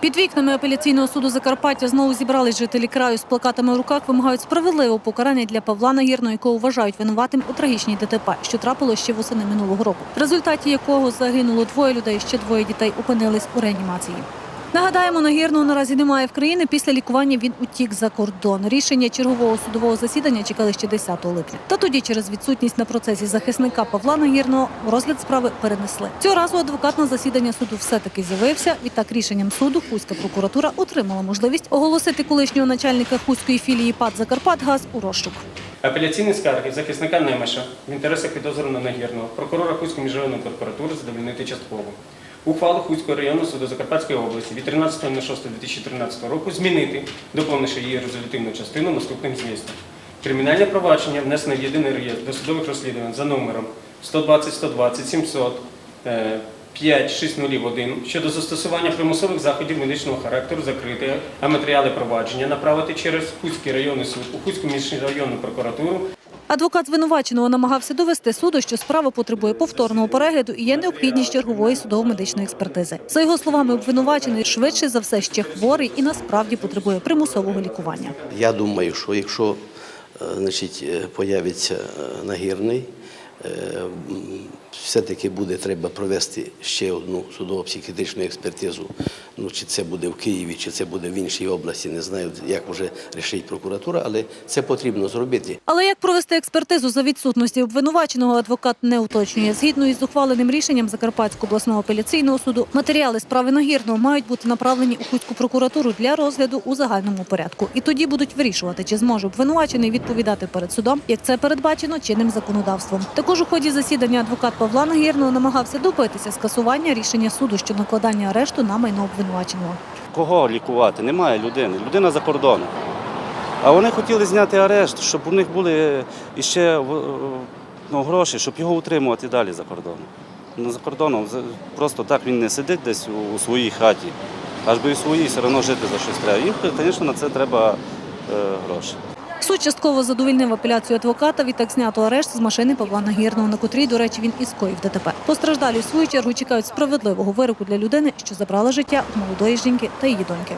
Під вікнами апеляційного суду Закарпаття знову зібрались жителі краю з плакатами в руках, вимагають справедливого покарання для Павла Нагірного, якого вважають винуватим у трагічній ДТП, що трапило ще восени минулого року, в результаті якого загинуло двоє людей, ще двоє дітей опинились у реанімації. Нагадаємо, Нагірного наразі немає в країні. Після лікування він утік за кордон. Рішення чергового судового засідання чекали ще 10 липня. Та тоді, через відсутність на процесі захисника Павла Нагірного, розгляд справи перенесли. Цього разу адвокат на засідання суду все-таки з'явився. Відтак рішенням суду Хуська прокуратура отримала можливість оголосити колишнього начальника Хуської філії ПАД «Закарпатгаз» у розшук. Апеляційні скарги захисника Немеша в інтересах підозрюваного Нагірного прокурора Хуської міжрайонної прокуратури задовольнити частково. Ухвалу Хуського районного суду Закарпатської області від 13.06.2013 року змінити, доповнивши її резолютивну частину наступним змістом. Кримінальне провадження внесено в єдиний реєстр досудових розслідувань за номером 120 120 700 е, 5601 щодо застосування примусових заходів медичного характеру закрити, а матеріали провадження направити через Хуський районний суд у Хуську міжрайонну прокуратуру Адвокат звинуваченого намагався довести суду, що справа потребує повторного перегляду і є необхідність чергової судово-медичної експертизи. За його словами, обвинувачений швидше за все ще хворий і насправді потребує примусового лікування. Я думаю, що якщо е, значить, е, появиться е, нагірний, все-таки буде треба провести ще одну судово-психіатричну експертизу. Ну, чи це буде в Києві, чи це буде в іншій області, не знаю, як вже рішить прокуратура, але це потрібно зробити. Але як провести експертизу за відсутності обвинуваченого, адвокат не уточнює. Згідно із ухваленим рішенням Закарпатського обласного апеляційного суду, матеріали справи Нагірного мають бути направлені у Хуську прокуратуру для розгляду у загальному порядку. І тоді будуть вирішувати, чи зможе обвинувачений відповідати перед судом, як це передбачено чинним законодавством. Також у ході засідання адвокат Павла Нагірного намагався добитися скасування рішення суду щодо накладання арешту на майно обвинуваченого. Кого лікувати? Немає людини. Людина за кордоном. А вони хотіли зняти арешт, щоб у них були іще ну, гроші, щоб його утримувати далі за кордоном. Ну, за кордоном просто так він не сидить десь у своїй хаті. Аж би і своїй все одно жити за щось треба. Їм, звісно, на це треба е, гроші. Суд частково задовільнив апеляцію адвоката. Відтак знято арешт з машини Павла Нагірного, на котрій, до речі, він і скоїв ДТП. Постраждалі в свою чергу чекають справедливого вироку для людини, що забрала життя молодої жінки та її доньки.